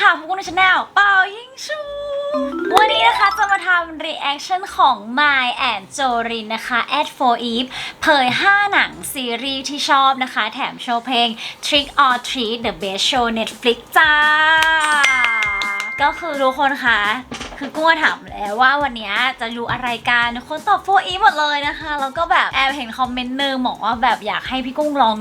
ค่ะพวกคุณชาแนลเป่ายิงชู วันนี้นะคะจะมาทำรีแอคชั่นของ My and Jorin นะคะ at for Eve เผย 5 หนังซีรีส์ที่ชอบนะคะ แถมโชว์เพลง Trick or Treat the best show Netflix จ้า ก็คือทุกคนค่ะ คือกุ้งถามแล้วว่าวันนี้จะรู้อะไรกันทุกคนตอบโฟอีหมดเลยนะคะ แล้วก็แบบแอบเห็นคอมเมนต์หนึงบอกว่าแบบอยากให้พี่กุ้งลอง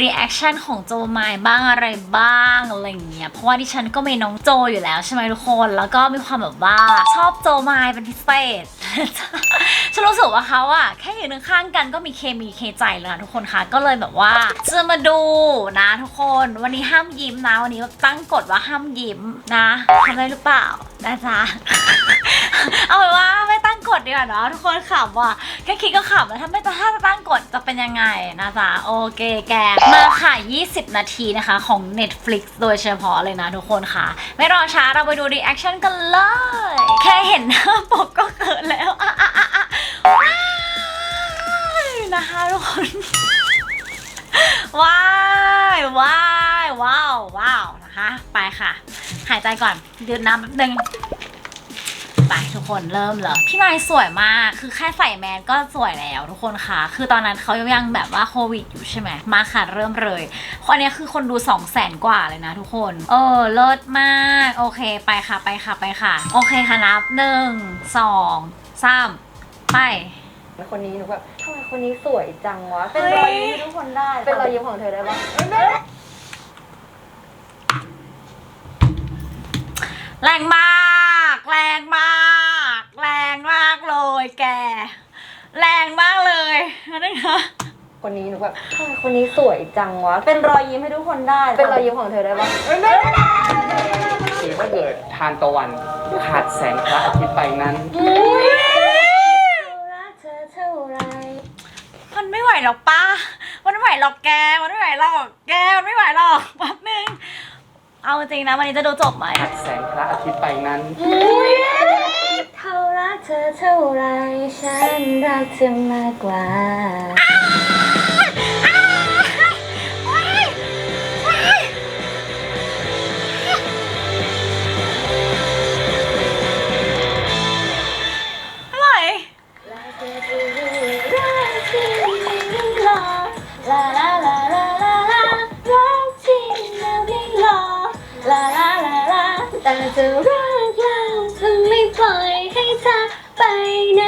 reaction ของโจมายบ้างอะไรบ้างอะไรอย่างเงี้ยเพราะว่าดิฉันก็มีน้องโจอยู่แล้วใช่ไหมทุกคนแล้วก็มีความแบบว่าชอบโจมายเป็นพิเศษฉันรู้สึกว่าเขาอะแค่อยู่ข้างกันก็มีเคมีเคใจเลยนะทุกคนคะก็เลยแบบว่าจะมาดูนะทุกคนวันนี้ห้ามยิ้มนะวันนี้ตั้งกฎว่าห้ามยิ้มนะทำได้หรือเปล่านะจ๊ะ เอาเป็นว่าไม่ตั้งกฎดีกว่าเนาะทุกคนขำว่ะแค่คิดก็ขำแล้วถ้าไม่ถ้าจะตั้งกฎจะเป็นยังไงนะจ๊ะ โอเคแก มาค่ะ 20 นาทีนะคะ ของ Netflix โดยเฉพาะเลยนะทุกคนค่ะ ไม่รอช้าเราไปดูรีแอคชั่นกันเลย แค่เห็นหน้าปกก็เขินแล้ว อะอะอะอะนะคะทุกคน ว้ายว้ายว้าวว้าวนะคะ ไปค่ะ หายใจก่อนดื่มน้ำแป๊บนึงไปทุกคนเริ่มเลยพี่ไม้สวยมากคือแค่ใส่แมสก็สวยแล้วทุกคนค่ะ คือตอนนั้นเขายังแบบว่าโควิดอยู่ใช่ไหมมาค่ะเริ่มเลยคนนี้คือคนดู2 0 0แสนกว่าเลยนะทุกคนเออเลิศมากโอเคไปค่ะไปค่ะไปค่ะ โอเคค่ะนับหนึ่งสองสามไป คนนี้หนูแบบทำไมคนนี้สวยจังวะ เป็นเฮ้ยรอยยิ้มให้ทุกคนได้ เป็นรอยยิ้มของเธอได้ปะแรงมาก แรงมาก แรงมากเลยแก แรงมากเลยนั่นนะคนนี้หนูแบบทำไมคนนี้สวยจังวะ เป็นรอยยิ้มให้ทุกคนได้ เป็นรอยยิ้มของเธอได้ปะคือถ้าเกิดทานตะวันขาดแสงพระอาทิตย์ไปนั้นรักเธอเท่า ไรมันไม่ไหวหรอกป้า มันไม่ไหวหรอกแก มันไม่ไหวหรอกแก มันไม่ไหวหรอกแป๊บนึง เอาจริงๆนะวันนี้จะดูจบไหมขาดแสงพระอาทิตย์ไปนั้น เท่ารักเธอเท่าไรฉันรักเธอมากกว่า แต่จะรักเราเธอไม่ปล่อยให้เธอไปไหน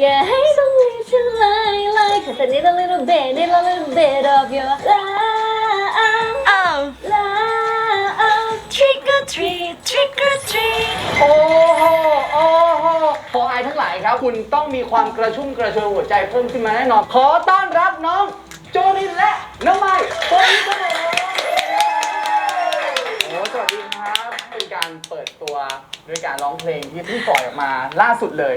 อย่าให้ต้องมีฉันเลยเลย Cause I need a little bit need a little bit of your love เออ love trick or treat trick or treat โอ้โห โอ้โหโฟไอทั้งหลายครับ คุณต้องมีความกระชุ่มกระชวยหัวใจเพิ่มขึ้นมาแน่นอน ขอต้อนรับน้องโจลินและน้องไม้โฟอีกันเลยโอ้สวัสดีครับ เป็นการเปิดตัว ด้วยการร้องเพลงที่เพิ่งปล่อยออกมาล่าสุดเลย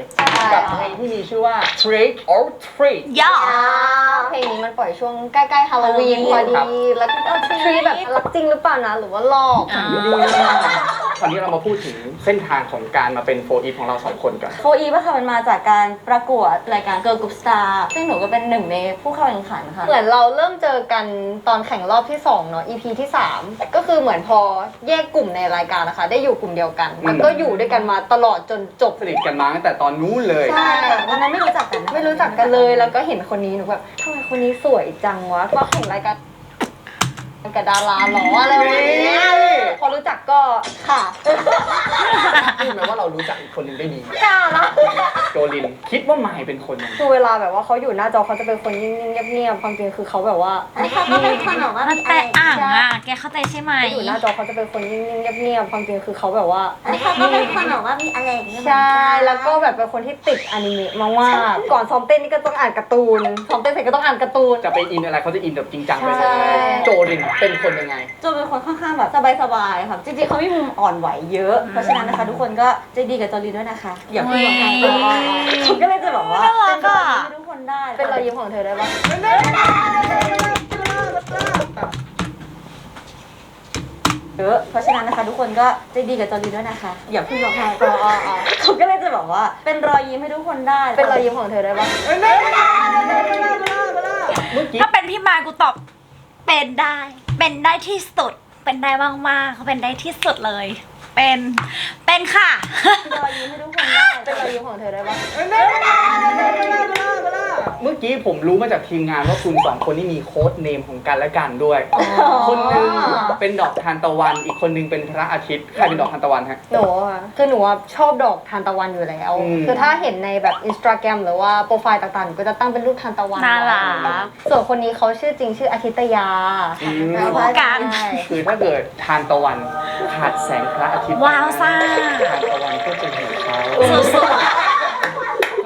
กับเพลงที่มีชื่อว่า Trick or Treat ย่อเพลงนี้มันปล่อยช่วงใกล้ๆฮาโลวีนพอครับดี แล้วก็ทรีแบบรักจริงหรือเปล่านะ หรือว่าหลอกอ่าตอนนี้เรามาพูดถึงเส้นทางของการมาเป็นโฟอีฟของเราสองคนกันโฟอีฟค่ะมันมาจากการประกวดรายการ Girl Group Star ซึ่งหนูก็เป็นหนึ่งในผู้เข้าแข่งขันค่ะ เหมือนเราเริ่มเจอกันตอนแข่งรอบที่2เนาะ EP ที่ 3 ก็คือเหมือนพอแยกกลุ่มในรายการนะคะ ได้อยู่กลุ่มเดียวกันแล้วก็อยู่ด้วยกันมาตลอดจนจบสนิทกันมาตั้งแต่ตอนนู้นเลยใช่ค่ะตอนนั้นไม่รู้จักกันนะไม่รู้จักกันเลยแล้วก็เห็นคนนี้หนูแบบทำไมคนนี้สวยจังวะมาแข่งรายการกับดาราเหรออะไรประมาณเนี้ยนี่ พอรู้จักก็ค่ะพูดไหมว่าเรารู้จักอีกคนหนึ่งได้ดีกล้านะโจลิน คิดว่าไมายเป็นคนยังไงคือเวลาแบบว่าเขาอยู่หน้าจอเขาจะเป็นคนนิ่งๆเงียบๆความจริงคือเขาแบบว่าเขาก็เป็นคนแบบว่ามันแต่อ่างอะแกเข้าใจใช่ไหมอยู่หน้าจอเขาจะเป็นคนนิ่งๆเงียบๆความจริงคือเขาแบบว่าเขาก็เป็นคนแบบว่ามีอะไรอย่างเงี้ยใช่แล้วก็แบบเป็นคนที่ติดอนิเมะมากๆก่อนซ้อมเต้นนี่ก็ต้องอ่านการ์ตูนซ้อมเต้นเสร็จก็ต้องอ่านการ์ตูนจะไปอินอะไรเขาจะอินแบบจริงจังไปเลใช่ยโจลินเป็นคนยังไง โจเป็นคนค่อนข้างแบบสบายๆค่ะจริงๆเขามีมุมอ่อนไหวเยอะ เพราะฉะนั้นนะคะทุกคนก็ใจดีกับโจลีด้วยนะคะ อย่าเพิ่งร้องไห้เฮ้ยผมก็เลยจะแบบว่าน่ารักเป็นรอะอยยิ้มให้ทุกคนได้เป็นรอยยิ้มของเธอได้ปะเยอะเพราะฉะนั้นนะคะทุกคนก็ใจดีกับโจลีด้วยนะคะ อย่าเพิ่งร้องไห้ผมก็เลยจะแบบว่าเป็นรอยยิ้มให้ทุกคนได้เป็นรอยยิ้มของเธอได้ปะเมื่อกี้ถ้าเป็นพี่มากูตอบเป็นได้ เป็นได้ที่สุดไป เป็นได้มากๆเขาเป็นได้ที่สุดเลย เป็นเป็นค่ะ รอยยิ้มให้ทุกคนได้เป็นรอยยิ้มของเธอได้ปะ เมื่อกี้ผมรู้มาจากทีมงานว่าคุณสองคนนี่มีโค้ดเนมของกันและกันด้วย คนหนึ่งเป็นดอกทานตะวัน อีกคนหนึงเป็นพระอาทิตย์ใครเป็นดอกทานตะวันฮะ หนูอะคือหนูอะชอบดอกทานตะวันอยู่แล้ว อืม คือถ้าเห็นในแบบอินสตาแกรมหรือว่าโปรไฟล์ต่างๆหนูก็จะตั้งเป็นรูปทานตะวันน่ารักส่วนคนนี้เขาชื่อจริงชื่ออาทิตยาอืมคู่กัน ใช่คือถ้าเกิดทานตะวันขาดแสงพระอาทิตย์ว้าวซ่า ทานตะวันก็จะเห็นเขา สุดคร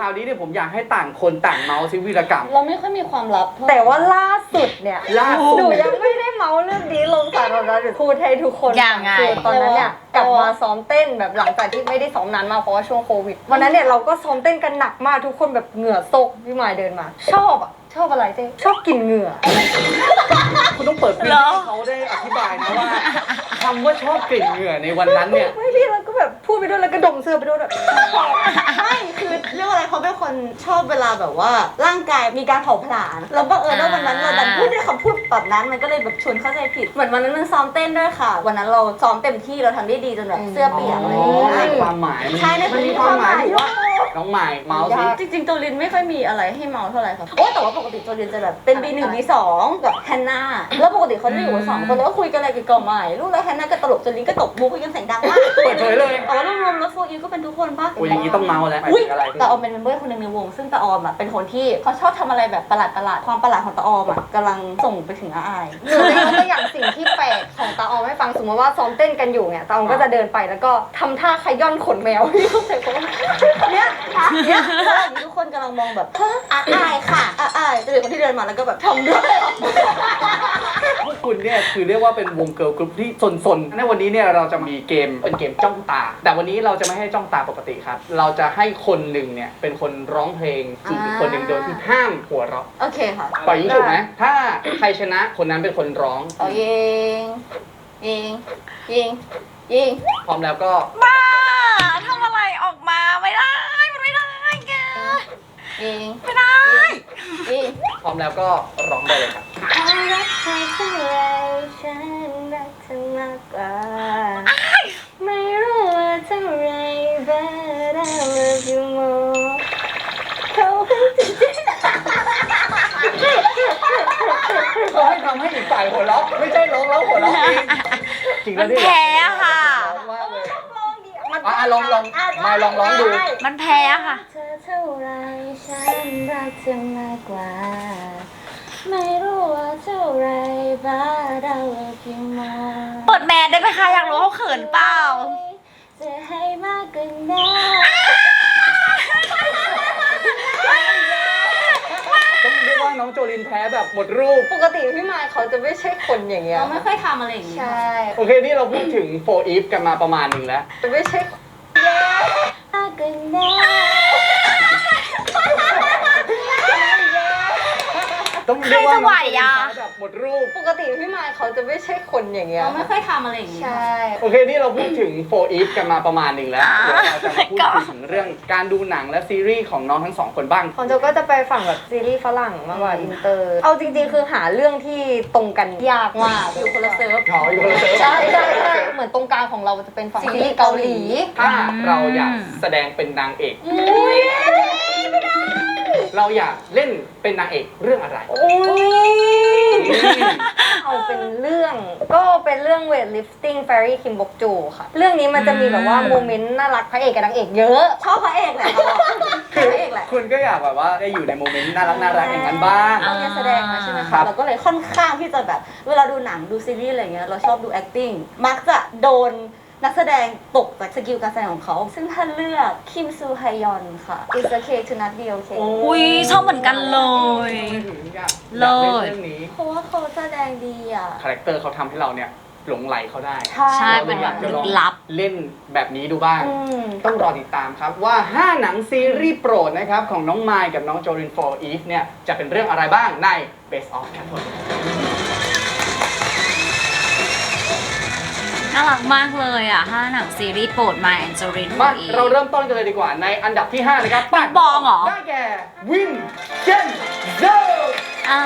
าวนี้เนี่ยผมอยากให้ต่างคนต่างเมาส์ซิวีรกรรม เราไม่ค่อยมีความลับแต่ว่าล่าสุดเนี่ยล่าสุด หนูยังไม่ได้เมาส์เรื่องนี้ลงสาธารณะหรือพูดให้ทุกคนยังไง คือตอนนั้นเนี่ยกลับมาซ้อมเต้นแบบหลังจากที่ไม่ได้ซ้อมนานมากเพราะว่าช่วงโควิดวันนั้นเนี่ยเราก็ซ้อมเต้นกันหนักมากทุกคนแบบเหงื่อซกพี่หมายเดินมา ชอบอะชอบอะไรเจ๊ชอบกินเหงื่อ คุณต้องเปิดพื้นเหรที่อให้เขาได้อธิบายนะว่า คำว่าชอบกลิ่นเหงื่อในวันนั้นเนี่ย ไม่พี่แล้วก็แบบพูดไปด้วยแล้วก็ดมเสื้อไปด้วยแบบ ไม่คือเรื่องอะไรเขาเป็นคนชอบเวลาแบบว่า ร่างกายมีการเผาผลาญแล้วบังเอิญว่าวันนั้นเราดันพูดด้วยคำพูดแบบนั้นมันก็เลยแบบชวนเข้าใจผิดเหมือนวันนั้นมันซ้อมเต้นด้วยค่ะ วันนั้นเราซ้อมเต็มที่เราทำได้ดีจนแบบเสื้อเปียกอะไรอย่างอ๋อเงี้ยมีความหมายใช่ในมันมีความหมายอยู่ว่า น้องใหม่เมาส์สิ จริงๆตัวลินไม่ค่อยมีอะไรให้เมาเท่าไหร่ครับโอ้แต่ว่าปกติตัวลินจะแบบเป็น B1 B2 กับแฮนนาแล้วปกติเขาจะอยู่กันสองคนแล้วก็คุยกันอะไรเกี่ยวกับใหม่ลูกแล้วแฮนนาก็ตลกจนลินก็ตบมุกคุยกันเสียงดังมากเปิดเผยเลย แต่ว่ารวมๆแล้วโฟอีก็เป็นทุกคนปะโอ้ยอย่างนี้ต้องเมาส์แล้วหมายอุ้ยถึงอะไรตาออมเป็นเมมเบอร์คนหนึ่งในวง ซึ่งตาออมอะเป็นคนที่เขาชอบทำอะไรแบบประหลาดประหลาดๆความประหลาดของตาออมอะกำลังส่งไปถึงอาอาย หนูจะยกตัวอย่างสิ่งที่แปลกของตาออมให้ฟังสมมติว่าซ้อมเต้นกันอยู่เนี่ยตาออมก็จะเดินไปแล้วก็ทำท่าขย้อนขนแมวพี่เข้าใจปะว่าเนี่ยเนี่ยตอนนี้ทุกคนกำลังมองแบบเฮ้ออาอายค่ะอาอายจะเป็นคนที่เดินมาแล้วก็แบบทำด้วย พวกคุณเนี่ยคือเรียกว่าเป็นวงเกิร์ลกรุ๊ปที่สนๆในวันนี้เนี่ยเราจะมีเกมเป็นเกมจ้องตา แต่วันนี้เราจะไม่ให้จ้องตาปกติครับ เราจะให้คนหนึ่งเนี่ยเป็นคนร้องเพลงจีบอีกคนหนึ่งโดยที่ห้ามหัวเราะโอเคค่ะปล่อยยิงถูกไหมถ้าใครชนะคนนั้นเป็นคนร้อง เอายิง ยิง ยิง ยิง พร้อมแล้วก็ บ้าทำอะไรออกมาไม่ได้มันไม่ได้แก ยิงไม่ได้ยิงพร้อมแล้วก็ร้องได้เลยครับรักเธอเท่าไรฉันรักเธอมากกว่า ไม่รู้ว่าเท่าไร but I love you more เขาเป็นจริงเขาให้ทำให้อีกฝ่ายหัวเราะไม่ใช่ร้องแล้วหัวเราะเองจริงมัแล้วนเนี่ยแพ้ค่ะ ร้องมากเลย อะลองลองมาลองร้องดู มันแพ้ค่ะ เธอเท่าไรฉันรักเธอมากกว่า ไม่รู้ว่าเท่าไร but I love you more เปิดแมสได้ไหมคะ อยากรู้เขาเขินเปล่า จะให้มากกว่านั้น ต้องเรียกว่า น้องโจลินแพ้แบบหมดรูป ปกติพี่มายเขาจะไม่ใช่คนอย่างเงี้ยเราไม่ค่อยทำอะไรอย่างนี้ใช่โอเค นี่เราพูดถึงโฟอีฟกันมาประมาณหนึ่งแล้ว จะไม่ใช่มากกว่านั้ ต้องเรียกว่าน้องโจลินใครจะไหวอะแพ้แบบหมดรูป ปกติพี่มายเขาจะไม่ใช่คนอย่างเงี้ย เราไม่ค่อยทำอะไรอย่างนี้ ใช่ โอเค นี่เราพูดถึงโฟอีฟกันมาประมาณหนึ่งแล้วเดี๋ยวเราจะมาพูดถึงเรื่องการดูหนังและซีรีส์ของน้องทั้งสองคนบ้าง ของโจก็จะไปฝั่งแบบซีรีส์ฝรั่งมากกว่าอินเตอร์ เอาจริงๆ คือหาเรื่องที่ตรงกันยากมากอยู่คนละเซิร์ฟขออยู่คนละเซิร์ฟ ใช่ใช่ใช่เหมือนตรงกลางของเราจะเป็นฝั่งซีรีส์เกาหลี ถ้าเราอยากแสดงเป็นนางเอก เราอยากเล่นเป็นนางเอกเรื่องอะไรเอาเป็นเรื่อง ก็เป็นเรื่อง weightlifting fairy Kim Bok Jo ค่ะ เรื่องนี้มันจะมีแบบว่าโมเมนต์น่ารักพระเอกกับนางเอกเยอะ ชอบพระเอกแหละเราอะชอบพระเอกแหละคุณก็อยากแบบว่าได้อยู่ในโมเมนต์น่ารักน่ารักอย่างนั้นบ้างเราเรียนแสดงมาใช่ไหมครัคะบ เราก็เลยค่อนข้างที่จะแบบ เวลาดูหนังดูซีรีส์อะไรเงี้ยเราชอบดู acting มักจะโดน นักแสดงตกจากสกิลการแสดงของเขา ซึ่งถ้าเลือกคิมซูฮยอนค่ะ It's okay to not be okay อุ้ยชอบเหมือนกันเลยอยากเลิศอยากเล่นเรื่องนี้เพราะว่าเขาแสดงดีอะ คาแรคเตอร์เขาทำให้เราเนี่ยหลงไหลเขาได้ใช่ราเป็นลยแบอยาบกจะลึลองกลับ เล่นแบบนี้ดูบ้าง อืม ต้องรอติดตามครับว่า 5 หนังซีรีส์โปรดนะครับ ของน้องไมค์กับน้องโจลินโฟอีฟเนี่ย จะเป็นเรื่องอะไรบ้างใน Best of ครับผม น่ารักมากเลยอะห้าหนังซีรีส์โปรดมาแอนเจลินมาเราเริ่มต้นกันเลยดีกว่าในอันดับที่ 5 นะครับปัดบองเหรอ ได้แก่วินเจนเซอร์ อ่า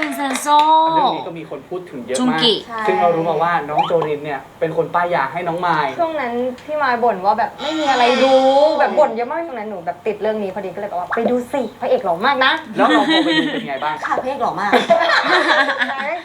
วินเซนโซ เรื่องนี้ก็มีคนพูดถึงเยอะจุงมาก กิ ใช่ ซึ่งเรารู้มาว่าน้องโจรินเนี่ยเป็นคนป้ายยาให้น้องไมายช่วงนั้นพี่มายบ่นว่าแบบไม่มีอะไรดูแบบบ่นเยอะมากช่วงนั้นหนูแบบติดเรื่องนี้พอดีก็เลยบอกว่าไปดูสิพระเอกหล่อมากนะแล้วเราพอไปดูเป็นไงบ้าง ค่ะพระเอกหล่อมาก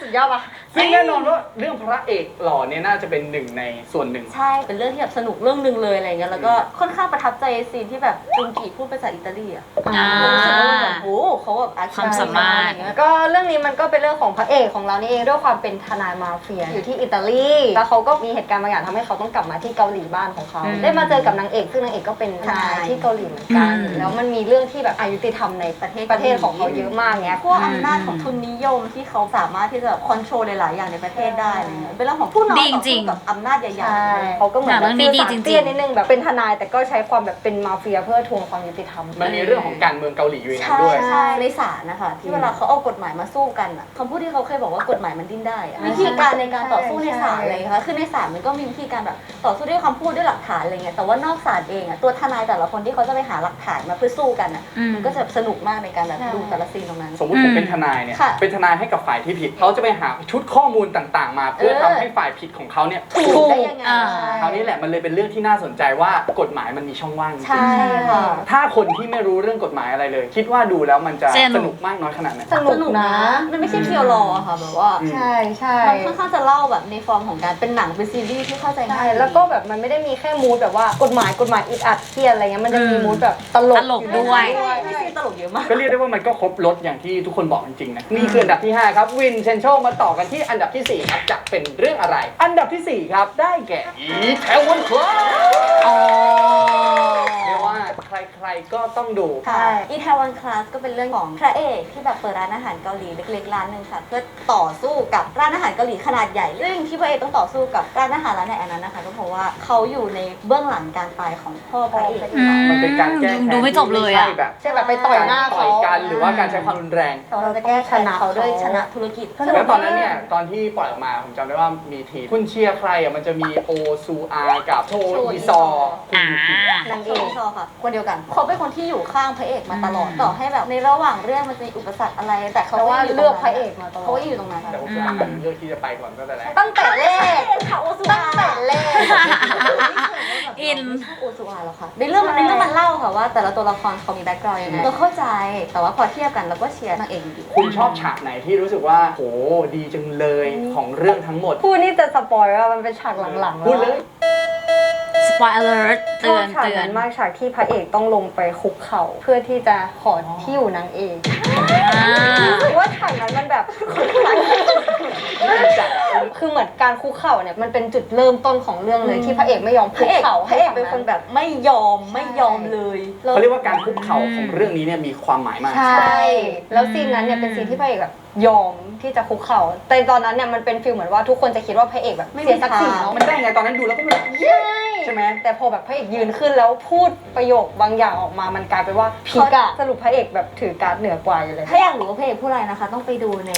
สุดยอดปะซึ่งแน่นอนว่าเรื่องพระเอกหล่อเนี่ยน่าจะเป็นหนึ่งในส่วนหนึ่ง ใช่ เป็นเรื่องที่แบบสนุกเรื่องหนึ่งเลยอะไรเงี้ย แล้วก็ค่อนข้างประทับใจซีนที่แบบจุงกีพูดภาษาอิตาลีอะอ่า รู้สึกว่าแบบโอ้โหเขาแบบอาชีพความสามารถอะไรเงี้ยก็เรื่องนี้มันก็เป็นเรื่องของพระเอกของเรานี่เองด้วยความเป็นทนายมาเฟียอยู่ที่อิตาลีแล้วเขาก็มีเหตุการณ์บางอย่างทำให้เขาต้องกลับมาที่เกาหลีบ้านของเขาอืมได้มาเจอกับนางเอกซึ่งนางเอกก็เป็นทนายที่เกาหลีเหมือนกันอืมแล้วมันมีเรื่องที่แบบอายุติธรรมในประเทศประเทศของเขาเยอะมากเนี้ยพวกอำนาจของทุนนิยมที่เขาสามารถที่จะคอนโทรลหลายๆอย่างในประเทศได้อะไรเงี้ยเป็นเรื่องของผู้น้อยดีต่อจริสู้งกับอำนาจใหญ่ใช่ๆเขาก็เหมือนหนังแบเรื่บองนี้ดีจริงๆเตี้ยนิดนึงแบบเป็นทนายแต่ก็ใช้ความแบบเป็นมาเฟียเพื่อทวงความยุติธรรมมันมีเรื่องของการเมืองเกาหลีอยู่ในนั้นใช่ด้วยใช่ในศาลนะคะที่เวลาเขาเอากฎหมายมาสู้กันอะคำพูดที่เขาเคยบอกว่ากฎหมายมันดิ้นได้อะวิธีการในการต่อสู้ในศาลอะไรอย่างเงี้ยค่ะคือในศาลมันก็มีวิธีการแบบต่อสู้ด้วยคำพูดด้วยหลักฐานอะไรเงี้ยแต่ว่านอกศาลเองอะตัวทนายแต่ละคนที่เขาจะไปหาหลักฐานมาเพื่อสู้กันอะอืม มันก็จะสนุกมากในการแบบใช่ดูแต่ละซีนตรงนั้น สมมติผมเป็นทนายเนี่ยค่ะเป็นทนายให้กับฝ่ายที่ผิดเขาจะไปหาชุดข้อมูลต่างๆ มา เพื่อเออ ทำให้ฝ่ายผิดของเขาเนี่ยถูกได้ยังไงอ่าคราวนี้แหละมันเลยเป็นเรื่องที่น่าสนใจว่ากฎหมายมันมีช่องว่างจริงใช่ค่ะถ้าคนที่ไม่รู้เรื่องกฎหมายอะไรเลย คิดว่าดูแล้วมันจะสนุก สนุกมากน้อยขนาดไหนสนุสกนุกนะนะ มันไม่ใช่เพียวรออะค่ะแบบว่าอืมใช่ใช่มันค่อนข้างจะเล่าแบบในฟอร์มของการเป็นหนังเป็นซีรีส์ที่เข้าใจใช่ง่ายแล้วก็แบบมันไม่ได้มีแค่มูดแบบว่ากฎหมายกฎหมายอิดอัดเครียดอะไรเงี้ยมันจะมีอืมมูดแบบตลกตลกด้วยมีซีนตลกเยอะมาก ก็เรียกได้ว่ามันก็ครบรถอย่างที่ทุกคนบอกจริงๆนะนี่คืออันดับที่ 5 ครับวินเซนโชมาต่อกันที่อันดับทีสี่ 4 ครับจะเป็นเรื่องอะไร อันดับทีสี่4 ครับได้แก่อีแทวันคลาอ๋อเรียกว่า ใครๆก็ต้องดู ค่ะอีทาวันคลาสก็เป็นเรื่องของพระเอกที่แบบเปิดร้านอาหารเกาหลีเล็กๆร้านหนึ่งค่ะ เพื่อต่อสู้กับร้านอาหารเกาหลีขนาดใหญ่ซึ่งที่พระเอกต้องต่อสู้กับร้านอาหารร้านในอันนั้นนะคะ ก็เพราะว่าเขาอยู่ในเบื้องหลังการตายของพ่อพระเอก อืมมันเป็นการแก้แค้นดูไม่จบเลยอะ ที่ไม่ใช่แบบใช่แบบไปต่อยหน้าต่เขาอยกันหรือว่าการใช้ความรุนแรงแต่เราจะแก้แค้นเขาด้วยชนะธุรกิจ แล้วตอนนั้นเนี่ย ตอนที่ปล่อยออกมา ผมจำได้ว่ามีทีมคุณเชียร์ใครอะมันจะมีโอซูอากับโชอีซอคุณอ่ายูกินางเอกซอค่ะ คนเดียวกันเขาเป็นคนที่อยู่ข้างพระเอกมาตลอดต่อให้แบบในระหว่างเรื่องมันจะมีอุปสรรคอะไร แต่เขาแต่ว่ายู่ตงนั้นเลือกพระเอกมาตลอดเขาก็อยู่ตรงนั้นแต่โอซูอาเลือกที่จะไปก่อนก็แต่แรกตั้งแต่แรกค่ะโอซูตั้อางแต่แรกอินไม่ชอบโอซูอาหรอกค่ะในเรื่องมันในเรื่องมันเล่าค่ะว่าแต่ละตัวละครเขามีแบ็คกราวด์ยังไงเราเข้าใจแต่ว่าพอเทียบกันเราก็เชียร์นางเอกอยู่ดีคุณชอบฉากไหนที่รู้สึกว่าโหดีจังเลยของเรื่องทั้งหมดพูดนี่จะสปอยว่ามันเป็นฉากหลังๆพูดเลยส ปอยเลอร์ชเตืออบนฉากเตือนนั้นมากฉากที่พระเอกต้องลงไปคุกเข่าเพื่อที่จะขอที่อยู่นางเอกอ่ารู้สึกว่าฉากนั้นมันแบบคือเหมือนการคุกเข่าเนี่ยมันเป็นจุดเริ่มต้นของเรื่องเลยที่พระเอกไม่ยอมพคุระกเอกเข่าพระเอกเป็นคนแบบไม่ยอมไม่ยอมเลยเขาเรียกว่าการคุกเข่าของเรื่องนี้เนี่ยมีความหมายมาก ใช่ แล้วซีนนั้นเนี่ยเป็นซีนที่พระเอกแบบ ยอมที่จะคุกเข่าแต่ตอนนั้นเนี่ยมันเป็นฟีลเหมือนว่าทุกคนจะคิดว่าพระเอกแบบไม่มีเสียศักดิ์ศรีทางเนาะมันได้ไงตอนนั้นดูแล้วก็แบบเย้ใช่ไหม แต่พอแบบพระเอกยืนขึ้นแล้วพูดประโยคบางอย่างออกมามันกลายเป็นว่าพีกอะสรุปพระเอกแบบถือการดเหนือกว่าอยู่เลย ถ้าอยากรู้ว่าพระเอกผู้อะไรนะคะ ต้องไปดูใน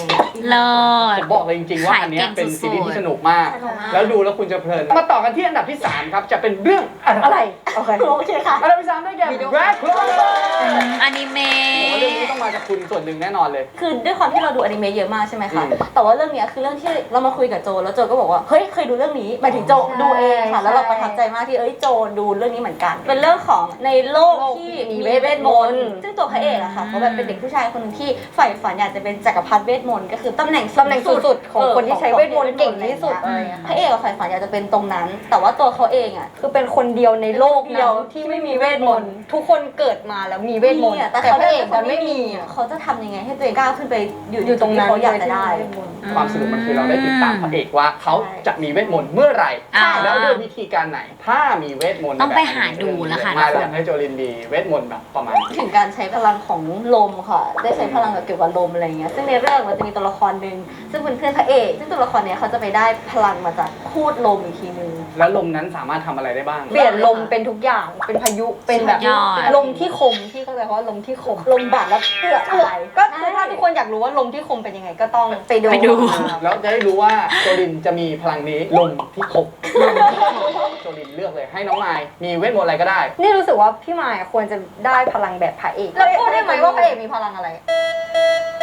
เลิศ ผมบอกเลยจริงๆว่าขายอันเนี้ยเก่งเป็นสุดๆซีรีส์ที่สนุกมาก สนุกมาก แล้วดูแล้วคุณจะเพลิน มาต่อกันที่อันดับที่ 3 ครับ จะเป็นเรื่องอะไรอะไร โอเค โอเคค่ะ อันดับที่สามได้แก่ Black Clover อืมอนิเมโอ้โหเรื่องนี้ต้องมาจากคุณส่วนหนึ่งแน่นอนเลย คือด้วยความที่เราดูอนิเมะเยอะมากใช่ไหมอืคะมแต่ว่าเรื่องเนี้ยคือเรื่องที่เรามาคุยกับโจแล้วโจก็บอกว่า เฮ้ยเคยดูเรื่องนี้หมายถึงโจใช่ดูเองค่ะ แล้วเราใช่ประทับใจมากที่เอ้ยโจดูเรื่องนี้เหมือนกัน เป็นเรื่องของในโลกโลกที่ที่มีมีเวเวททมมนนต์ต์ซึ่งตัวพระเอกอะค่ะเขาแบบเป็นเด็กผู้ชายคนหนึ่งที่ใฝ่ฝันอยากจะเป็นจักรพรรดิเวทมนต์ก็คือตำแหน่งตำแหน่งสุดๆของคนที่ใช้เวทมนต์เก่งที่สุดเออะไรอเงี้ยพระเอกอะใฝ่ฝันอยากจะเป็นตรงนั้น แต่ว่าตัวเขาเองอะ คือเป็นคนเดียวในโลกเดียวนั้นที่ไม่มีเวทมนต์ทุกคนเกิดมาแล้วมีเวทมนต์แต่แต่เขาพระเอกดัมันนไม่ไม่มีมีอะ เขาจะทำยังไงให้ตัวเองก้าวขึ้นไปอยู่อยู่ตรงนั้นที่เขาอยากจะได้เวทมนต์ความสนุกมันคือเราได้ติดตามพระเอกว่าเขาจะมีเวทมนต์เมื่อไหร่ อ่าแล้วด้วยวิธีการไหน ถ้ามีเวทมนต์ต้องไปแบบหาดูแล้วค่ะ มาทุกแล้ควนให้โจลินมีเวทมนต์แบบประมาณนี้ ถึงการใช้พลังของลมค่ะ ได้ใช้พลังแบบเกี่ยวกับลมอะไรเงี้ย ซึ่งในเรื่องมันจะมีตัวละครหนึ่งซึ่งเป็นเพื่อนพระเอก ซึ่งตัวละครเนี้ยเขาจะไปได้พลังมาจากพูดลมอีกทีนึง แล้วลมนั้นสามารถทำอะไรได้บ้าง เปลี่ยนลมเป็นทุกอย่าง เป็นพายุ เป็นแบบสุดยอด ลมที่คม ที่เข้าใจว่าลมที่คม ลมบาดแล้วเปื้ออะไร ก็คือถ้าทุกคนอยากรู้ว่าลมที่คมเป็นยังไงก็ต้องไปดู ไปดู แล้วจะได้รู้ว่าโจลินจะมีพลังนี้ลมที่ครบลินเลือกเลยให้น้องไมายมีเวทมนต์อะไรก็ได้ นี่รู้สึกว่าพี่มายควรจะได้พลังแบบพระเอกแล้วพูดได้ไหมว่าพระเอกมีพลังอะไร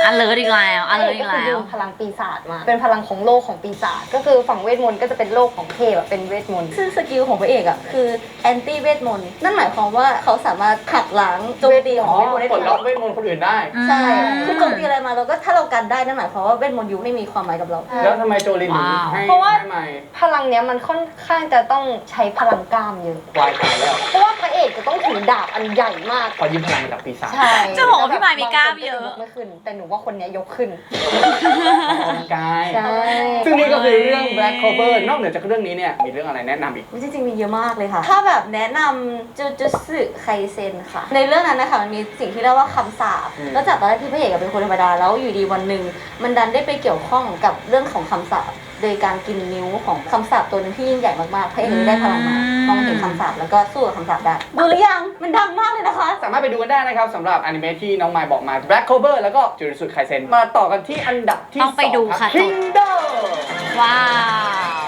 อันเลิศอีกแล้วอันเลิศอีกก็คืแล้ดึวงพลังปีศาจมา เป็นพลังของโลกของปีศาจก็คือฝั่งเวทมนต์ก็จะเป็นโลกของเทพอะเป็นเวทมนต์ซึ่งสกิลของพระเอกอะคือแอนตี้เวทมนต์นั่นหมายความว่าเขาสามารถขัดล้างโจมตีขอ๋องอเวทมนต์ได้ปลดล็อกทั้งหมดเวทมนต์คนอื่นได้ใช่คือโจมตีอะไรมาเราก็ถ้าเรากันได้นั่นหมายความว่าเวทมนต์ยุไม่มีความหมายกับเรา แล้วทำไมโจลินถึงว้าวให้เพราะว่า ให้ไมายพลังเนี้ยมันค่อนข้างจะต้องใช้พลังกล้ามเยอะ วายตายแล้ว เพราะว่าพ ระเอกจะต้องถือดาบอันใหญ่มาก ขอยืมพลังมาจากปีศาจใช่จะบอกว่าพี่มายมีกล้ามเยอะ บงคนก็จกไม่ขึ้น แต่หนูว่าคนเนี้ยยกขึ้น ออกกำลังกายใช่ซึ่งนี่ก็คือเรื่อง Black Clover นอกเหนือจากเรื่องนี้เนี่ยมีเรื่องอะไรแนะนำอีก จริงๆมีเยอะมากเลยค่ะ ถ้าแบบแนะนำจูจูสึไคเซนค่ะ ในเรื่องนั้นนะคะมันมีสิ่งที่เรียกว่าคำสาปอืม แล้วจากตอนแรกที่พระเอกอะเป็นคนธรรมดาแล้วอยู่ดีวันหนึ่งมันดันได้ไปเกี่ยวข้องกับเรื่องของคำสาป โดยการกินนิ้วของคำสาปตัวหนึงที่ยิ่งใหญ่มากๆพระเอกเลยได้พลังมาอืมมองเห็นคำสาปแล้วก็สู้กับคำสาปได้ดูหรือยังมันดังมากเลยนะคะ สามารถไปดูกันได้นะครับสำหรับอนิเมะที่น้องไมายบอกมา Black Clover แล้วก็จูริสุไคเซนมาต่อกันที่อันดับที่ต้องไปดูสรับค่ะ Kingdom ว้าว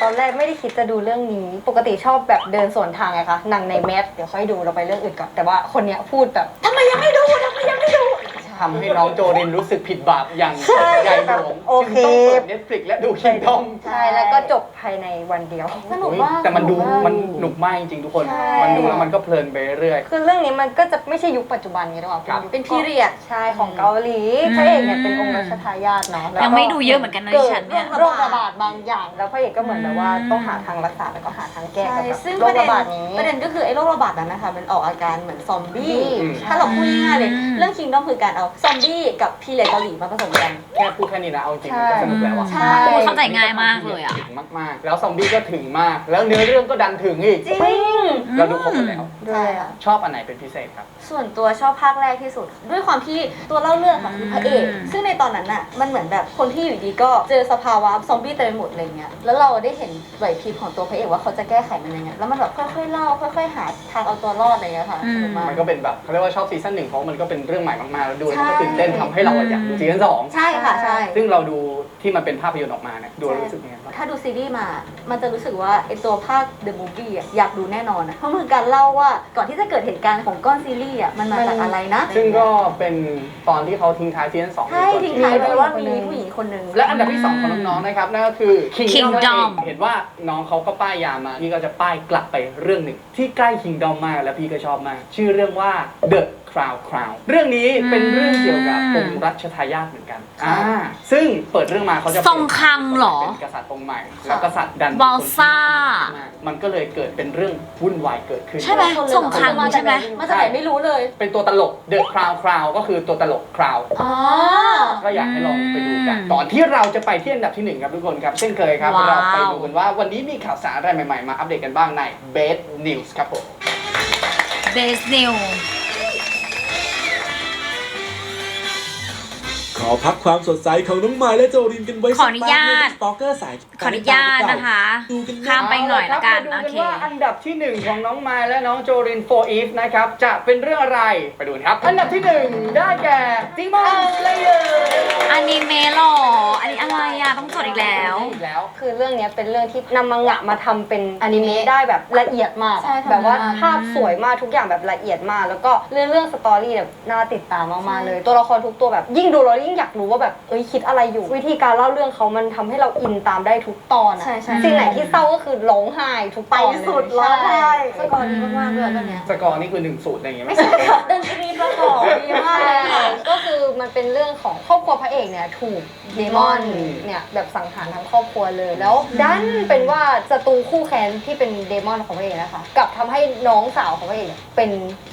ตอนแรกไม่ได้คิดจะดูเรื่องนี้ ปกติชอบแบบเดินสวนทางไงคะหนังในแมสเดี๋ยวค่อยดูเราไปเรื่องอื่นก่อนแต่ว่าคนเนี้ยพูดแบบทำไมยังไม่ดูทำไมยังไม่ดู ทำให้น้องโจรินรู้สึกผิดบาปอย่างใช่ใหญ่หลวงโอจึงเคต้องเปิด Netflix และดู Kingdom ใช่แล้วก็จบภายในวันเดียว สนุกอุ๊ยมากแต่มันดูสนุกมาก มันหนุกมากจริงๆทุกคน ใช่ มันดูแล้วมันก็เพลินไปเรื่อย คือเรื่องนี้มันก็จะไม่ใช่ยุคปัจจุบันไงหรอกครับยุคเป็น period ใช่ของเกาหลีพระเอกเนี่ยเป็นองค์รัชทายาทเนาะแล้วก็ยังไม่ดูเยอะเหมือนกันนะดิเกิดฉันเนี่ย โรคระบาดบางอย่าง แล้วพระเอกก็เหมือนแบบว่าต้องหาทางรักษาแล้วก็หาทางแก้ใช่กับซึ่งโรปคระเด็ระนบาดนี้ ประเด็นก็คือไอ้โรคระบาดนั้นนะคะมันออกอาการเหมือนซอมบี้ อืม ถ้าเราพูดง่ายๆเลย อืม เรื่องคิงดอมคือการเอาซอมบี้กับพีเรยดเกาหลีมาผสมกันๆแค่พูดแค่นี้นะเอาจริงๆมันก็สนุกแล้วอะใช่ เข้าใจง่ายมากเลยอะ ถึงมากๆ แล้วซอมบี้ก็ถึงมาก แล้วเนื้อเรื่องก็ดันถึงอีก จริงเราดูครบหมดแล้ว ใช่ค่ะ ชอบอันไหนเป็นพิเศษครับ ส่วนตัวชอบภาคแรกที่สุด ด้วยความที่ตัวเล่าเรื่องค่ะคือพระเอกอืม ซึ่งในตอนนั้นน่ะมันเหมือนแบบคนที่อยู่ดีก็เจอสภาวะซอมบี้เต็มไปหมดอะไรเงี้ยแล้วเราได้เห็นไหวพริบของตัวพระเอกว่าเขาจะแก้ไขมันยังไงแล้วมันแบบค่อยๆเล่าค่อย ๆ หาทางเอาตัวรอดอะไรเงี้ยค่ะสนุกมาก มันก็เป็นแบบเขาเรียกว่าชอบซีซั่นหนึ่งเพราะมันก็เป็นเรื่องใหม่มากๆ แล้วดูแล้วใช่ก็ตื่นเต้นทำให้เราอยากดูซีซั่นสองใช่ค่ะใช่ ซึ่งเราดูที่มันเป็นภาพยนตร์ออกมาเนี่ยดูแล้วรู้สึกยังไงบ้างถ้าดูซีรีส์มา มันจะรู้สึกว่าไอตัวภาค The Movie อะอยากดูแน่นอนอะเพราะมันคือการเล่าว่าก่อนที่จะเกิดเหตุการณ์ของก้อนซีรีส์อะมันมาจากอะไรนะซึ่งก็เป็นตอนที่เขาทิ้งท้ายซีซั่นสองใช่ในทิ้งตัวท้ายที่ไว้ว่ามีผู้หญิงคนหนึ่งและอันดับที่สองของน้องๆนะครับนั่นก็คือ Kingdom นั่นเอง Kingdom เห็นว่าน้องเขาก็ป้ายยามานี่ก็จะป้ายกลับไปเรื่องหนึ่งที่ใกล้ Kingdom มากและพี่ก็ชอบมาก ชื่อเรื่องว่า The Crown Crown เรื่องนี้เป็นเรื่องเกี่ยวกับองค์รัชทายาทเหมือนกันอ่าซึ่งเปิดเรื่องมาเขาจะทรงคังเหรอเป็นกษัตริย์องค์ใหม่แล้วกษัตริย์ดันวอลซ่า มันก็เลยเกิดเป็นเรื่องวุ่นวายเกิดขึ้นใช่ไหมส่งครั้งใช่ไหมมาจากไหนไม่รู้เลย เป็นตัวตลก The Crown Crown ก็คือตัวตลก Crown อ๋อก็อยากให้ลองไปดูกันอืมก่อนที่เราจะไปที่อันดับที่หนึ่งครับทุกคนครับ เช่นเคยครับว้าวเราไปดูกันว่าวันนี้มีข่าวสารอะไรใหม่ๆ มาอัปเดตกันบ้างใน Best News ครับผมเบ อพักความสดใสของน้องมายและโจรินกันไว้ขออนุญาต สตอกเกอร์สายขออนุญาตนะคะ ดูกันข้ามไปหน่อยละกันเอาโอละเคครับมาดูกันว่าอันดับที่หนึ่งของน้องมายและน้องโจรินโฟอีฟนะครับ จะเป็นเรื่องอะไรไปดูกันครับ อันดับที่หนึ่งได้แก่จิมอนเลเยอร์อนิเมะเหรออันนี้อะไรอะต้องจดอีกแล้วอีกแล้ว คือเรื่องเนี้ยเป็นเรื่องที่นำมังงะมาทำเป็นอนิเมะได้แบบละเอียดมากใช่ทำแบบว่าได้ภาพสวยมากทุกอย่างแบบละเอียดมาก แล้วก็เรื่องเรื่องสตอรี่แบบน่าติดตามมากๆเลย ตัวละครทุกตัวแบบยิ่งดูเรายิ่งอยากรู้ว่าแบบเอ้ยคิดอะไรอยู่ วิธีการเล่าเรื่องเขามันทำให้เราอินตามได้ทุกตอนอะใช่ใช่ สิ่งไหนที่เศร้าก็คือร้องไห้ทุกไปตอนเลยสุดร้องไห้ใช่สกอร์ดีมากๆด้วยตอนเนี้ยสกอร์นี่คือหนึ่งสูตรอะไรอย่างเงี้ยไหมไม่ใช่ค่ะดนตรีประกอบดีมากเลยค่ะก็คือมันเป็นเรื่องของครอบครัวพระเอกเนี่ยถูกเดมอนอืมเนี่ยแบบสังหารทั้งครอบครัวเลยแล้วดันเป็นว่าศัตรูคู่แค้นที่เป็นเดมอนของพระเอกนะคะกลับทำให้น้องสาวของพระเอกเนี่ยเป็น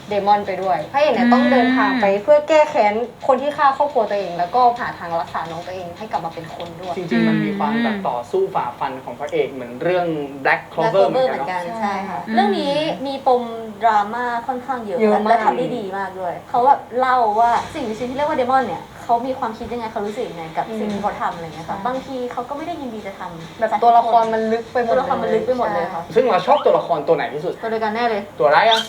เดมอนไปด้วยพระเอกเนี่ยต้องเดินทางไปเพื่อแก้แค้นคนที่ฆ่าครอบครัวตัวเอง แล้วก็หาทางรักษาน้องตัวเองให้กลับมาเป็นคนด้วย จริงๆ มันมีความแบบต่อสู้ฝ่าฟันของพระเอกเหมือนเรื่อง Black Clover เหมือนกันเหมือนกันเนาะใช่ค่ะอืมเรื่องนี้มีปมดราม่าค่อนข้างเยอะเยอะมากและทำได้ดีมากด้วยเขาแบบเล่าว่าสิ่งมีชีวิตที่เรียกว่าเดมอนเนี่ยเขามีความคิดยังไงเขารู้สึกยังไงกับสิ่งที่เขาทำอะไรเงี้ยค่ะบางทีเขาก็ไม่ได้ยินดีจะทำแบบตัวละครมันลึกไปหมดตัวละครมันลึกไปหมดเลยค่ะซึ่งเราชอบตัวละครตัวไหนที่สุดตัวเดียวกันแน่เลยตัวอะไรอะ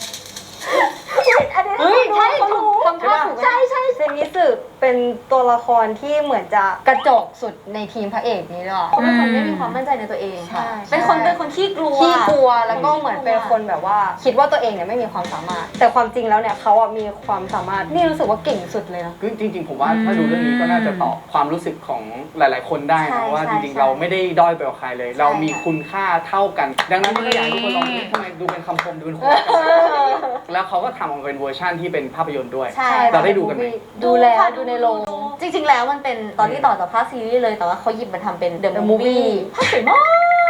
อุ๊ยอันนี้เฮ้ยใช่เขาถูรู้กทำท่าถูกไหมใช่ใช่เซมิสึเป็นตัวละครที่เหมือนจะกระจอกสุดในทีมพระเอกนี้หรอเขาเป็นคนไม่มีความมั่นใจในตัวเองค่ะใช่เป็นคนเป็นคนขี้กลัวขี้กลัวแล้วก็เหมือนเป็นคนแบบว่า คิดว่าตัวเองเนี่ยไม่มีความสามารถ แต่ความจริงแล้วเนี่ยเขาอะมีความสามารถนี่รู้สึกว่าเก่งสุดเลยนะคือจริง ๆ ผมว่าถ้าดูเรื่องนี้ก็น่าจะตอบความรู้สึกของหลาย ๆ คนได้ใช่นะว่าใช่จริงใช่ๆเราไม่ได้ด้อยไปกว่าใครเลย เรามีค่ะคุณค่าเท่ากัน ดังนั้นก็อยากให้ทุกคนลองดูทำไมดูเป็นคำคมดูเป็นหัวแล้วเขาก็ทำออกมาเป็นเวอร์ชั่นที่เป็นภาพยนตร์ด้วย ใช่เราได้ดูกันไหม ดูแล้วค่ะดูในโรง จริง ๆ แล้วมันเป็นตอนที่ต่อจากภาคซีรีส์เลยแต่ว่าเขาหยิบมาทำเป็น The The Movie Movie ภาคสวยมาก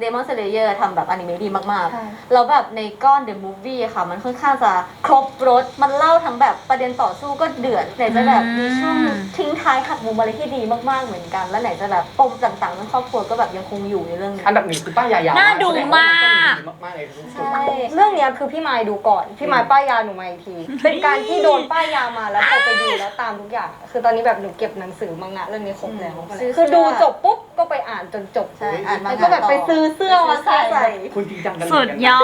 Demon Slayer ทำแบบอนิเมะดีมากใช่ๆแล้วแบบในก้อน The Movie อะค่ะ มันค่อนข้างจะครบรถ มันเล่าทั้งแบบประเด็นต่อสู้ก็เดือดไหนจะแบบมีช่วงทิ้งท้ายหักมุมอะไรที่ดีมากๆเหมือนกัน แล้วไหนจะแบบปมต่างๆในครอบครัวก็แบบยังคงอยู่ในเรื่องนี้อันดับหนึ่งคือป้ายายาน่าดูมากแสดงว่มันต้องดีมากๆเลยทุกคใช่นเรื่องเนี้ยคือพี่มายดูก่อน พี่มายป้ายยาหนูมาอีกที เป็นการที่โดนป้ายยามาแล้วพอไปดูแล้วตามทุกอย่าง คือตอนนี้แบบหนูเก็บหนังสือมังงะเรื่องนี้ครบแล้วอืมซื้อคือดูจบปุ๊บ ก็ไปอ่านจนจบใช่อ่านมาแล้วก็แบบไปซื้อเสื้อมาใส่คุณจริงจังกันสุดยอ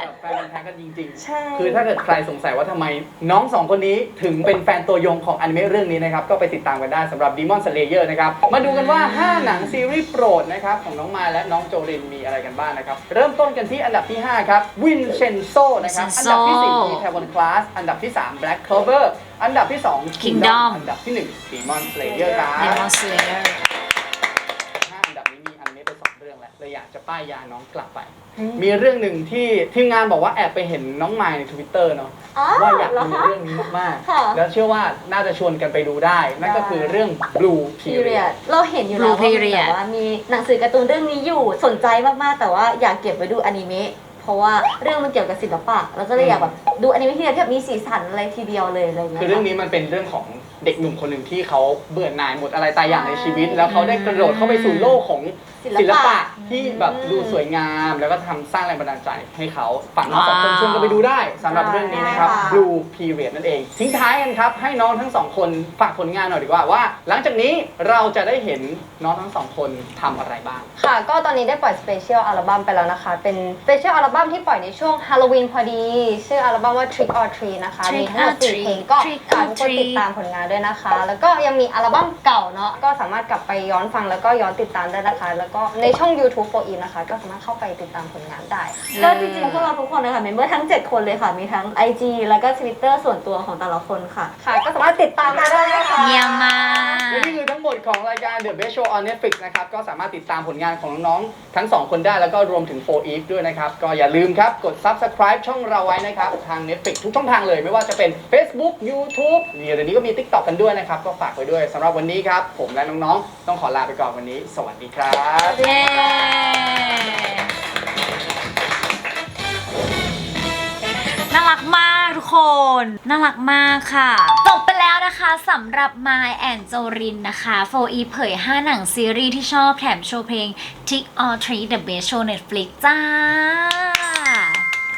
ด แฟนพันธุ์แท้กันจริงใช่ๆคือถ้าเกิดใครสงสัยว่าทำไมน้องสองคนนี้ถึงเป็นแฟนตัวยงของอนิเมะเรื่องนี้นะครับ ก็ไปติดตามกันได้สำหรับ Demon Slayer นะครับ มาดูกันว่า 5 หนังซีรีส์โปรดนะครับ ของน้องมายและน้องโจรินมีอะไรกันบ้างนะครับ เริ่มต้นกันที่อันดับที่ 5 ครับ Vincenzo นะครับ อันดับที่4มี Taiwan Class อันดับที่ 3 Black Clover อันดับที่ 2 Kingdom อันดับที่ 1 Demon Slayer ครับ Demon Slayer เรื่องแล้วเลยอยากจะป้ายยาน้องกลับไป มีเรื่องหนึ่งที่ทีมงานบอกว่าแอบไปเห็นน้องมายในทวิตเตอร์เนาะอ๋อว่าอยากเหรอดูคะ เรื่องนี้มากค่ะ ๆแล้วเชื่อว่าน่าจะชวนกันไปดูได้ นั่นก็คือเรื่อง Blue Period period เราเห็นอยู่แล้ว Blue ว่ามี period แบบว่ามีหนังสือการ์ตูนเรื่องนี้อยู่สนใจมากๆ แต่ว่าอยากเก็บไว้ดูอนิเมะเพราะว่าเรื่องมันเกี่ยวกับศิลปะแล้วก็เลยอยากแบบดูอนิเมะที่เดียวที่แบบมีสีสันอะไรทีเดียวเลยอะไรเงี้ย คือเรื่องนี้มันเป็นเรื่องของเด็กหนุ่มคนหนึ่งที่เขาเบื่อหน่ายหมดอะไรตายอย่างในชีวิต แล้วเขาได้กระโดดเข้าไปสู่โลกของ ศิลปะที่แบบดูสวยงามแล้วก็ทำสร้างแรงบันดาลใจให้เขาฝากน้องสองคนว้าว ชวนกันไปดูได้สำหรับเรื่องนี้นะครับ Blue Period นั่นเอง ทิ้งท้ายกันครับ ให้น้องทั้งสองคนฝากผลงานหน่อยดีกว่าว่า หลังจากนี้เราจะได้เห็นน้องทั้งสองคนทำอะไรบ้าง ค่ะ ก็ตอนนี้ได้ปล่อยสเปเชียลอัลบั้มไปแล้วนะคะ เป็นสเปเชียลอัลบั้มที่ปล่อยในช่วงฮาโลวีนพอดี ชื่ออัลบั้มว่า Trick or Treat นะคะ Trick มีทั้งหมด or สี่ Treat เพลงก็ Trick ฝาก or ทุกคนติด Treat ตามผลงานด้วยนะคะ แล้วก็ยังมีอัลบั้มเก่าเนาะ ก็สามารถกลับไปย้อนฟังแล้วก็ย้อนติดตามได้นะคะ แล้วก็ในช่อง YouTube 4 e นะคะ ก็สามารถเข้าไปติดตามผลงานได้ค่ะก็จริงๆพวกเราทุกคนเลยค่ะเมมเบอร์ทั้ง 7 คนเลยค่ะ มีทั้ง IG แล้วก็ Twitter ส่วนตัวของแต่ละคนค่ะ ค่ะ ก็สามารถติดตามได้ด้วยนะคะเยี่ยมมาก และนี่คือทั้งหมดของรายการ The Best Show on Netflix นะครับ ก็สามารถติดตามผลงานของน้องๆ ทั้ง 2 คนได้แล้วก็รวมถึง4 Eve ด้วยนะครับ ก็อย่าลืมครับ กด Subscribe ช่องเราไว้นะครับ ทาง Netflix ทุกช่องทางเลย ไม่ว่าจะเป็น Facebook YouTube เดี๋ยวนี้ก็มี TikTok กันด้วยนะครับ ก็ฝากไว้ด้วยสำหรับวันนี้ครับ ผมและน้องๆ ต้องขอลาไปก่อนวันนี้ สวัสดีครับเย้น่ารักมากทุกคน น่ารักมากค่ะ จบไปแล้วนะคะสำหรับ My and Jorin นะคะโฟอีเผย 5 หนังซีรีส์ที่ชอบแถมโชว์เพลง Tick or Treat the Best Show Netflix จ้า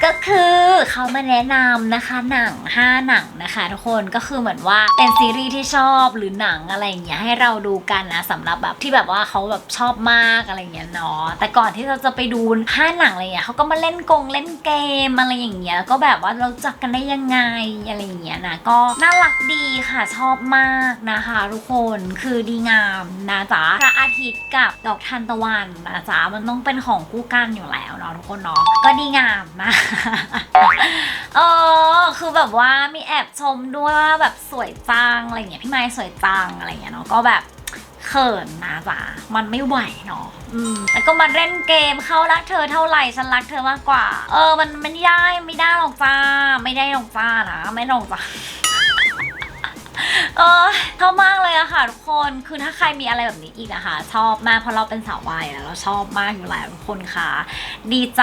ก็คือเขามาแนะนำนะคะหนัง 5 หนังนะคะ ทุกคนก็คือเหมือนว่าเป็นซีรีส์ที่ชอบหรือหนังอะไรอย่างเงี้ยให้เราดูกันนะสำหรับแบบที่แบบว่าเขาแบบชอบมากอะไรอย่างเงี้ยเนาะแต่ก่อนที่เราจะไปดู5หนังอะไรเงี้ยเขาก็มาเล่นกงเล่นเกมอะไรอย่างเงี้ยแล้วก็แบบว่าเราจักกันได้ยังไงอะไรอย่างเงี้ยนะก็น่ารักดีค่ะชอบมากนะคะ ทุกคนคือดีงามนะจ๊ะพระอาทิตย์กับดอกทานตะวันนะจ๊ะมันต้องเป็นของคู่กันอยู่แล้วเนาะทุกคนเนาะก็ดีงามมากเออคือแบบว่ามีแอบชมด้วยว่าแบบสวยจังอะไรเงี้ยพี่ไม้สวยจังอะไรเงี้ยเนาะก็แบบเขินนะจ๊ะมันไม่ไหวเนาะอืมแล้วก็มาเล่นเกมเขารักเธอเท่าไหร่ฉันรักเธอมากกว่า เออมันมันไม่ได้ไม่ได้หรอกจ้าไม่ได้หรอกจ้านะไม่หรอกจ้า เออชอบมากเลยอะค่ะทุกคนคือถ้าใครมีอะไรแบบนี้อีกอะค่ะชอบมากเพราะเราเป็นสาววายแล้วเราชอบมากอยู่แล้วทุกคนค่ะ ดีใจ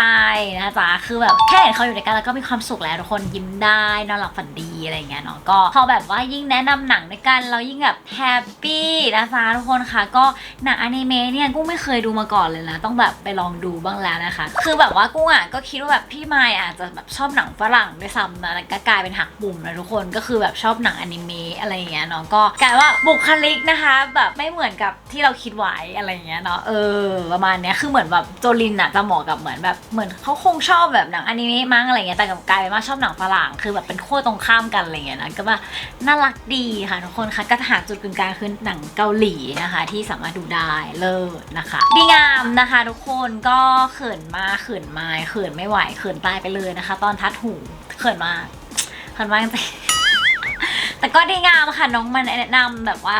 นะจ๊ะคือแบบแค่เห็นเขาอยู่ด้วยกันแล้วก็มีความสุขแล้วทุกคนยิ้มได้นอนหลับฝันดีอะไรอย่างเงี้ยเนาะก็พอแบบว่ายิ่งแนะนำหนังด้วยกันเรายิ่งแบบแฮปปี้นะจ๊ะทุกคนค่ะ ก็หนังอนิเมะเนี่ยกุ้งไม่เคยดูมาก่อนเลยนะต้องแบบไปลองดูบ้างแล้วนะคะ คือแบบว่ากุ้งอะก็คิดว่าแบบพี่ไมค์อาจจะแบบชอบหนังฝรั่งด้วยซ้ำนะแล้วก็กลายเป็นหักมุมนะทุกคนก็คือแบบชอบหนังอนิเมะอะไรอย่างเงี้ยเนาะก็กลายว่าบุคลิกนะคะ แบบไม่เหมือนกับที่เราคิดไว้อะไรอย่างเงี้ยเนาะเออประมาณเนี้ยคือเหมือนแบบโจลินอะจะเหมาะกับเหมือนแบบเหมือนเขาคงชอบแบบหนังอนิเมะมั้งอะไรเงี้ยแต่กับกลายเป็นว่าชอบหนังฝรั่งคือแบบเป็นขั้วตรงข้ามกันอะไรเงี้ยนะก็ว่าน่ารักดีค่ะทุกคนค่ะก็หาจุดกึ่งกลางคือหนังเกาหลีนะคะ ที่สามารถดูได้เลิศนะคะดีงามนะคะ ทุกคนก็เขินมาเขินไม่เขินไม่ไหวเขินตายไปเลยนะคะ ตอนทัดหูเขินมากเขินมากจริง แต่ก็ดีงามค่ะน้องมันแนะนำแบบว่า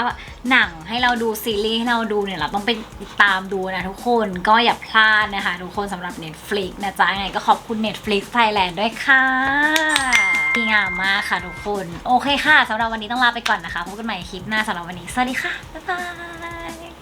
หนังให้เราดูซีรีส์ให้เราดูเนี่ยเราต้องไปติดตามดูนะทุกคนก็อย่าพลาดนะคะ ทุกคนสำหรับ Netflix นะจ๊ะยังไงก็ขอบคุณ Netflix Thailand ด้วยค่ะดีงามมากค่ะทุกคน โอเคค่ะสำหรับวันนี้ต้องลาไปก่อนนะคะพบกันใหม่คลิปหน้าสำหรับวันนี้สวัสดีค่ะบ๊ายบาย